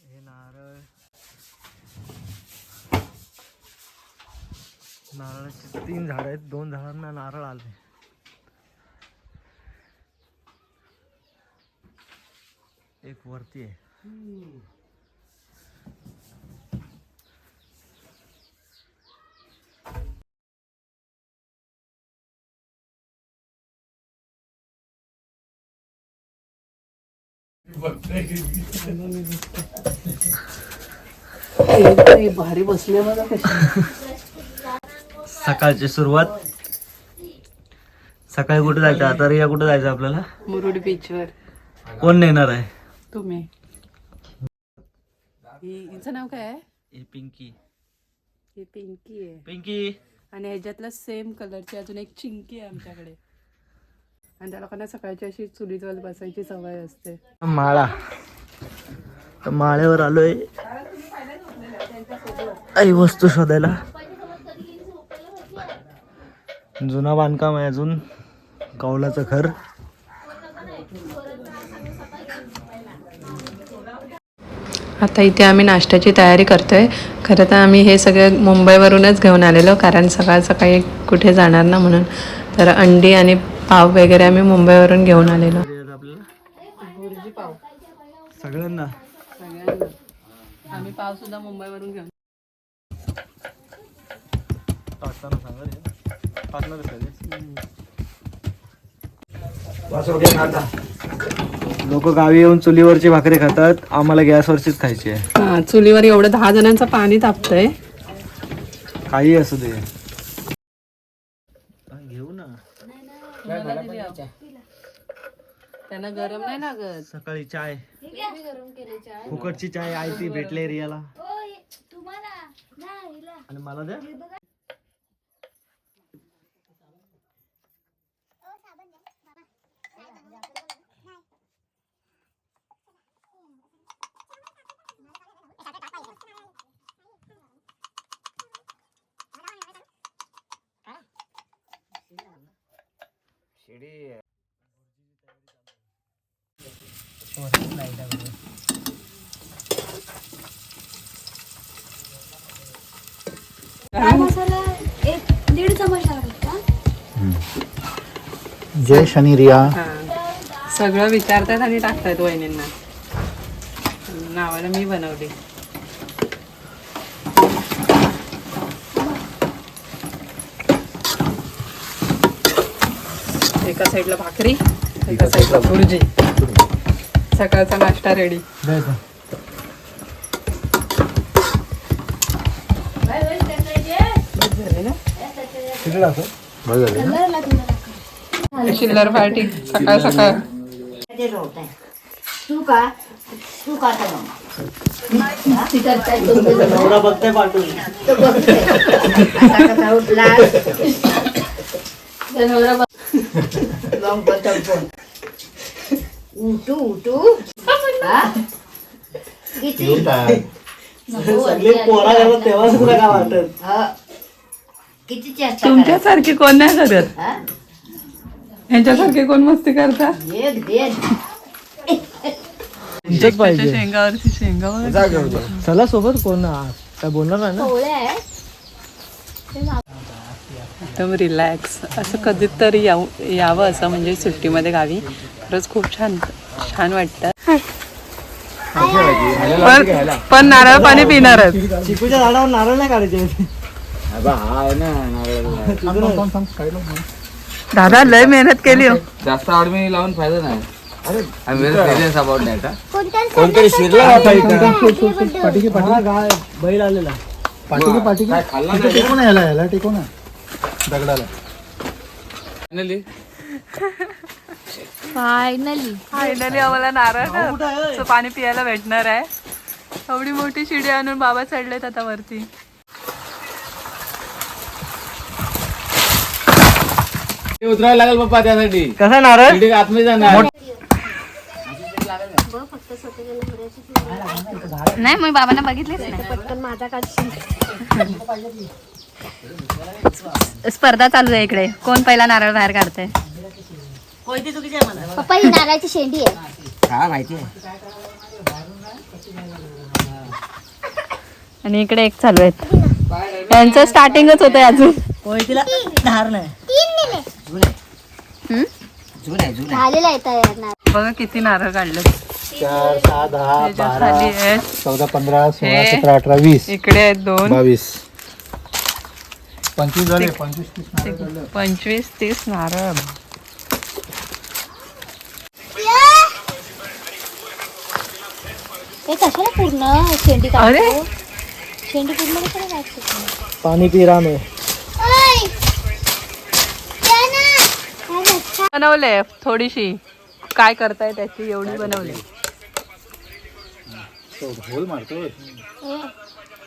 हे नारळ. नारळाचे तीन झाड आहेत. दोन झाडांना नारळ आले एक वरती आहे. भारी बसले मला सकाळची सुरुवात. सकाळी कुठे जायचं? आता रिया कुठे जायचं आपल्याला? मुरुड बीचवर कोण नेणार आहे? तुम्ही. हिचं नाव काय आहे? ही पिंकी. ही पिंकी आहे. पिंकी. आणि ह्याच्यातला सेम कलरची अजून एक चिंकी आहे आमच्याकडे. आणि त्या लोकांना सकाळची अशी चुलीजवळ बसायची सवय असते. माळा. तर माळ्यावर आलोय. काही वस्तू शोधायला. जुना बांधकाम आहे अजून. कौलाचं घर. आता इथे आम्ही नाश्त्याची तयारी करतोय. खरं तर आम्ही हे सगळं मुंबईवरूनच घेऊन आलेलो कारण सकाळ सकाळी कुठे जाणार ना म्हणून. तर अंडी आणि पाव वगैरे आम्ही मुंबईवरून घेऊन आलेलो. आपल्याला. सगळ्यांना. आम्ही पाव सुद्धा मुंबईवरून घेऊन टाकताना सांगा रे. टाकणार लोक गावी येऊन चुलीवरची भाकरी खातात. आम्हाला गॅसवरचीच खायची आहे. हा चुलीवर एवढं दहा जणांचं पाणी तापतंय. काही असू दे घेऊ ना त्यांना गरम नाही लागत? सकाळी चाय. फुकटची चाय आहे ती भेटले रियाला आणि मला द्या. जय शनी रिया. हा. सगळं विचारतात आणि टाकतात वहिनींना. नावाला मी बनवली. एका साईडला भाकरी एका साईडला भुर्जी. सकाळचा नाश्ता रेडी चिल्लर पार्टी सकाळ सकाळ. तू का तू का पाठवून उठू उठू हा? किती सगळे पोरा तेव्हाच तुला काय वाटत हा. किती चेष्टा करायची? तुमच्यासारखी कोण नाही करत? हा? यांच्यासारखे कोण मस्ती एक पाहिजे. शेंगावरची शेंगावर चला सोबत कोण आ- काय बोलणार नाही ना? पोळ्या एकदम रिलॅक्स असं कधीतरी याव यावं असं म्हणजे सुट्टीमध्ये गावी. खरंच खूप छान छान वाटतं. पण पण नारळ पाणी पिणारच चिकूच्या झाडावर नारळ नाही काढायचे. दादा लय मेहनत केली हो. जास्त आवड मी लावून फायदा नाही. कोणतरी शिरला हा गाय बैल आलेला. पाठी पाठी काय खाल्ला इथे टेकू ना याला याला टेकू ना दगडाला. फायनली? फायनली. फायनली आम्हाला नारळ पाणी पियाला भेटणार आहे. एवढी मोठी शिडी आणून बाबा चढलेत आता वरती. उतरायला लागेल पप्पा त्यासाठी. कसा नारळ? आतमध्ये जाणार. नाही मग बाबांना बघितलेच नाही. पटकन माझा काढशील. स्पर्धा चालू आहे इकडे. कोण पहिला नारळ बाहेर काढते पप्पा ही नारळाची शेंडी आहे. हा माहिती? आहे आणि इकडे एक चालू आहेत. यांचं स्टार्टिंगच होतंय अजून. हम्म? जुन आहे जुन. झालेला आहे तयार नारळ. बघा किती नारळ काढले चार सहा दहा बारा चौदा पंधरा सोळा हे. सतरा अठरा वीस. इकडे आहेत दोन. बावीस. पंचवीस झाले पंचवीस तीस नारळ. पंचवीस तीस नारळ. हे कशाला पूर्ण? शेंडी अरे! काढतो शेंडी पूर्ण कशाला काढतो? पाणी पी रहा मैं बनवले थोडीशी. काय करताय त्याची एवढी बनवली? तो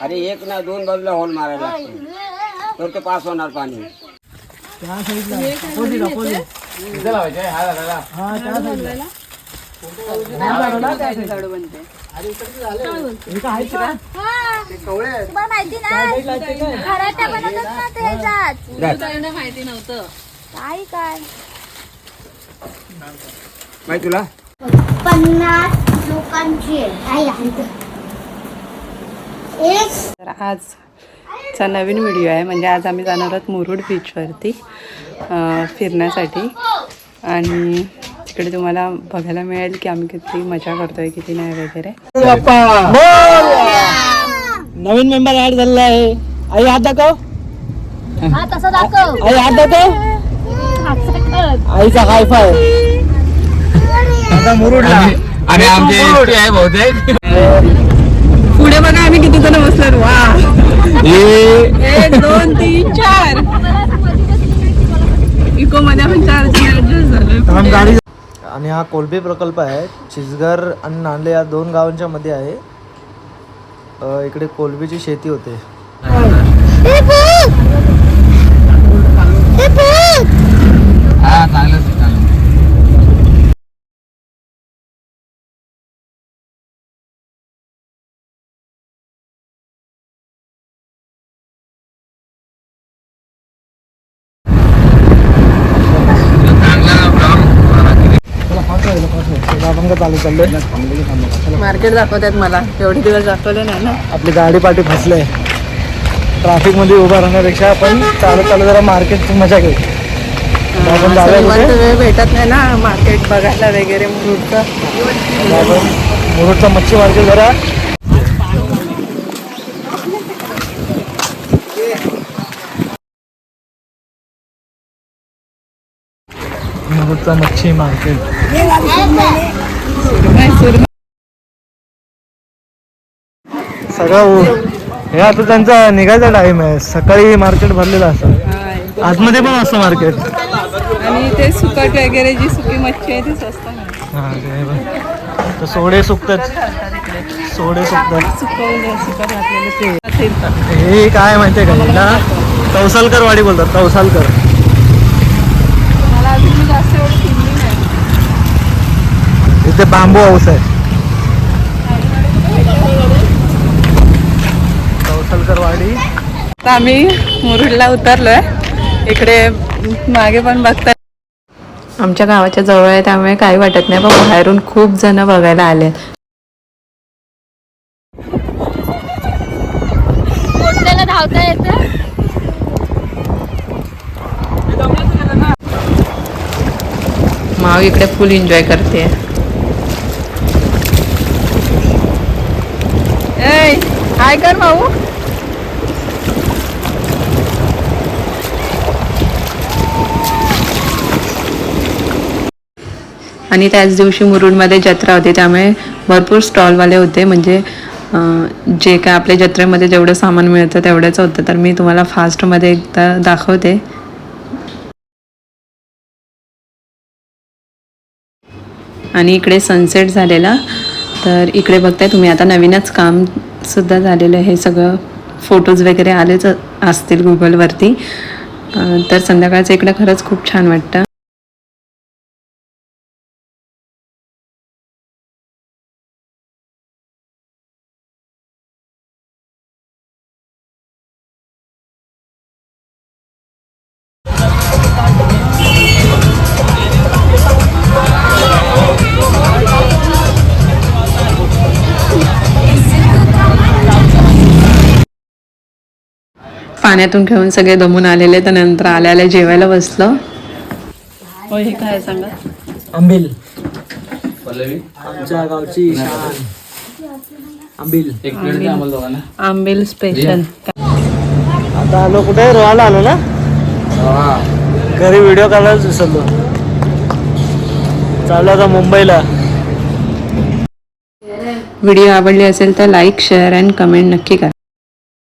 अरे एक ना दोन बाजूला होल मारायला लागतो तर ते पास होणार पाणी. तुम्हाला माहिती ना खराट्या बनवतात ना ते ह्याच्यात. काय काय? माहिती तुला? पन्नास लोकांची. आहे एक. तर आजचा नवीन व्हिडिओ आहे. म्हणजे आज आम्ही जाणार आहोत मुरुड बीचवरती अं, फिरण्यासाठी. आणि तिकडे तुम्हाला बघायला मिळेल की आम्ही किती मजा करतोय किती नाही वगैरे. नवीन मेंबर ऍड झालेला आहे. आई हात दाखव. हा आई हात दाखव. आईचा हाय फाय आता मुरुडला. आणि आमचे बहुतेक. पुढे बघा आम्ही किती जण बसलो वा. एक दोन तीन चार. इको मध्ये आपण चार जण गाडी आणि हा कोलबे प्रकल्प आहे. चिचघर आणि नांदे या दोन गावांच्या मध्ये आहे. अ, इकडे कोलबीची शेती होते. चाललोय. मार्केट दाखवतात मला. एवढे दिवस दाखवले नाही ना. आपली गाडी पाठी फसले. ट्रॅफिकमध्ये उभा राहण्यापेक्षा आपण चालत चालू जरा मार्केटची मजा घेऊ? वेळ भेटत नाही ना मार्केट बघायला वगैरे मुरुडचं मुरुडचा मच्छी मार्केट जरा. मुरुडचा मच्छी मार्केट. सगळं हे आता त्यांचा निघायचा टाइम आहे. सकाळी मार्केट भरलेलं असतं आतमध्ये पण असतं मार्केट आणि ते सुकट वगैरे जी सुकी मच्छी आहे ती स्वस्त मिळते. हा ते बघ. तर सोडे सुकतात. सोडे सुकतात. सुकवले सुकट घातलेले ते. हे काय माहितीये का हिला? तवसालकर वाडी बोलतात तवसालकर मला अजून मी जास्त एवढं फिरली नाही. इथे बांबू हाऊस आहे तवसालकर वाडी आता आम्ही मुरुडला उतरलोय. इकडे मागे पण बघताय. आमच्या गावाच्या जवळ आहे त्यामुळे काही वाटत नाही पण बाहेरून खूप जण बघायला आले धावता येतं? माव इकडे फुल एन्जॉय करते. हाय कर भाऊ आणि त्याच दिवशी मुरुडमध्ये जत्रा होती त्यामुळे भरपूर स्टॉलवाले होते. म्हणजे जे काय आपल्या जत्रेमध्ये जेवढं सामान मिळतं तेवढंच होतं. तर मी तुम्हाला फास्टमध्ये एकदा दाखवते. आणि इकडे सनसेट झालेला. तर इकडे बघताय तुम्ही आता नवीनच काम सुद्धा झालेलं हे सगळं फोटोज वगैरे आलेच असतील गुगलवरती तर संध्याकाळचं इकडे खरंच खूप छान वाटतं. पाण्यातून खेळून सगळे दमून आलेले तर नंतर आल्या आल्या जेवायला बसलो. हो हे काय सांगा? आंबिल. आमच्या गावची शान. आंबिल. आंबेल स्पेशल आता आलो कुठे? रोहाला आलो ना? घरी व्हिडिओ काढायला विसरलो चाललो आता मुंबईला. व्हिडिओ आवडली असेल तर लाईक शेअर अँड कमेंट नक्की करा.